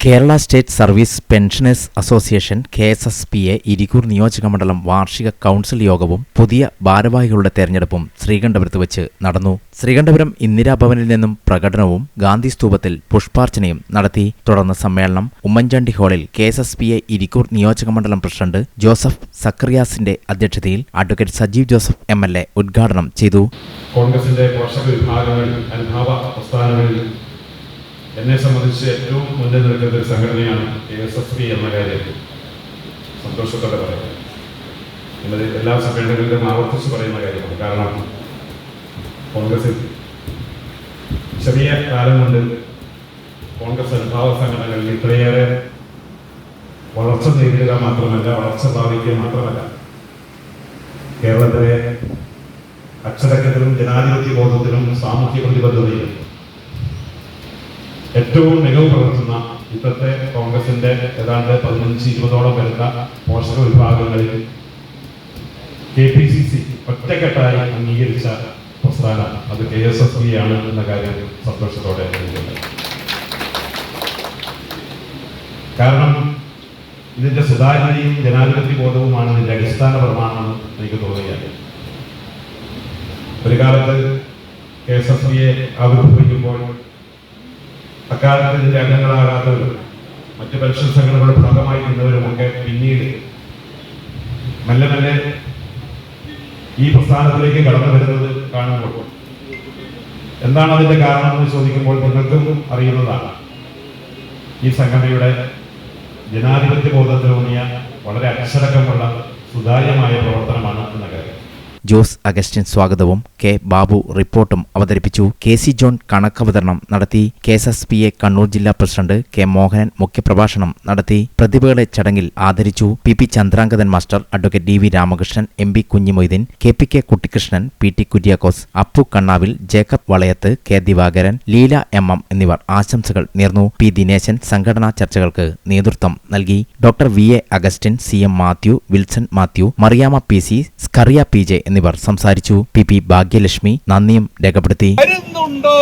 Kerala state service pensioners association K S S P A Irikkur നിയോജകമണ്ഡലം വാർഷിക council യോഗവും പുതിയ ഭാരവാഹികളുടെ തെരഞ്ഞെടുപ്പും ശ്രീകണ്ഠപുരത്ത് വെച്ച് നടന്നു. ശ്രീകണ്ഠപുരം ഇന്ദിരാഭവനിൽ നിന്നും പ്രകടനവും ഗാന്ധി സ്തൂപത്തിൽ പുഷ്പാർച്ചനയും നടത്തി. തുടർന്ന് സമ്മേളനം ഉമ്മൻചാണ്ടി ഹാളിൽ K S S P A Irikkur നിയോജകമണ്ഡലം പ്രസിഡന്റ് ജോസഫ് സക്രിയാസിന്റെ അധ്യക്ഷതയിൽ advocate Sajeev Joseph M L A ഉദ്ഘാടനം ചെയ്തു. കോൺഗ്രസിന്റെ പോഷക വിഭാഗങ്ങളിൽ എന്നെ സംബന്ധിച്ച് ഏറ്റവും മുന്നിൽ നിൽക്കുന്ന ഒരു സംഘടനയാണ് കെ എസ് എഫ് പി എന്ന കാര്യം സന്തോഷത്തോടെ പറയാം എന്നത് എല്ലാ സംഘടനകളിലും ആവർത്തിച്ച് പറയുന്ന കാര്യമാണ്. കാരണം കോൺഗ്രസിൽ ചെറിയ കാലം കൊണ്ട് കോൺഗ്രസ് അനുഭാവ സംഘടനകളിൽ ഇത്രയേറെ വളർച്ച നേരിടുക മാത്രമല്ല വളർച്ച പ്രാപിക്കുക മാത്രമല്ല കേരളത്തിലെ അച്ചടക്കത്തിലും ജനാധിപത്യ ബോധത്തിലും സാമൂഹ്യ പ്രതിബദ്ധതയിലും ഏറ്റവും മികവ് പുലർത്തുന്ന ഇന്നത്തെ കോൺഗ്രസിന്റെ ഏതാണ്ട് പതിനഞ്ച് ഇരുപതോളം വരുന്ന പോഷക വിഭാഗങ്ങളിൽ കെ പി സി സി ഒറ്റക്കെട്ടായി അംഗീകരിച്ച പ്രസ്ഥാനം അത് കെ എസ് ബി ആണ് എന്ന കാര്യം സന്തോഷത്തോടെ കാരണം ഇതിന്റെ സുതാര്യതയും ജനാധിപത്യ ബോധവുമാണ് ഇതിന്റെ അടിസ്ഥാന പ്രമാണം എനിക്ക് തോന്നുകയാണ് ഒരു കാലത്ത് കെ എസ് എഫ് ബിയെ ആവിർഭവിക്കുമ്പോൾ അക്കാലത്ത് അംഗങ്ങളാകാത്തവരും മറ്റ് പെൻഷൻ സംഘടനകളുടെ ഭാഗമായി നിന്നവരുമൊക്കെ പിന്നീട് മെല്ലെ മെല്ലെ ഈ പ്രസ്ഥാനത്തിലേക്ക് കടന്നു വരുന്നത് കാണുമ്പോൾ എന്താണ് അതിന്റെ കാരണം എന്ന് ചോദിക്കുമ്പോൾ നിങ്ങൾക്കും അറിയുന്നതാണ്. ഈ സംഘടനയുടെ ജനാധിപത്യ ബോധത്തിലൂന്നിയ വളരെ അച്ചടക്കമുള്ള സുതാര്യമായ പ്രവർത്തനമാണ് എന്ന കാര്യം ജോസ് അഗസ്റ്റിൻ സ്വാഗതവും കെ ബാബു റിപ്പോർട്ടും അവതരിപ്പിച്ചു. കെ സി ജോൺ കണക്കവതരണം നടത്തി. K S S P A Kannur ജില്ലാ പ്രസിഡന്റ് കെ മോഹനൻ മുഖ്യപ്രഭാഷണം നടത്തി. പ്രതിഭകളെ ചടങ്ങിൽ ആദരിച്ചു. P P Chandrangathan master advocate D V Ramakrishnan M P Kunhimoideen K P K Kuttikrishnan P T Kuriakose Appu Kannavil Jacob Valayath K Divakaran Leela M M എന്നിവർ ആശംസകൾ നേർന്നു. P Dineshan സംഘടനാ ചർച്ചകൾക്ക് നേതൃത്വം നൽകി. Doctor V A Augustine C M Mathew Wilson Mathew Mariyama P C Scaria P J എന്നിവർ സംസാരിച്ചു. P P Bhagyalakshmi നന്ദിയും രേഖപ്പെടുത്തി. വരുന്നുണ്ട്.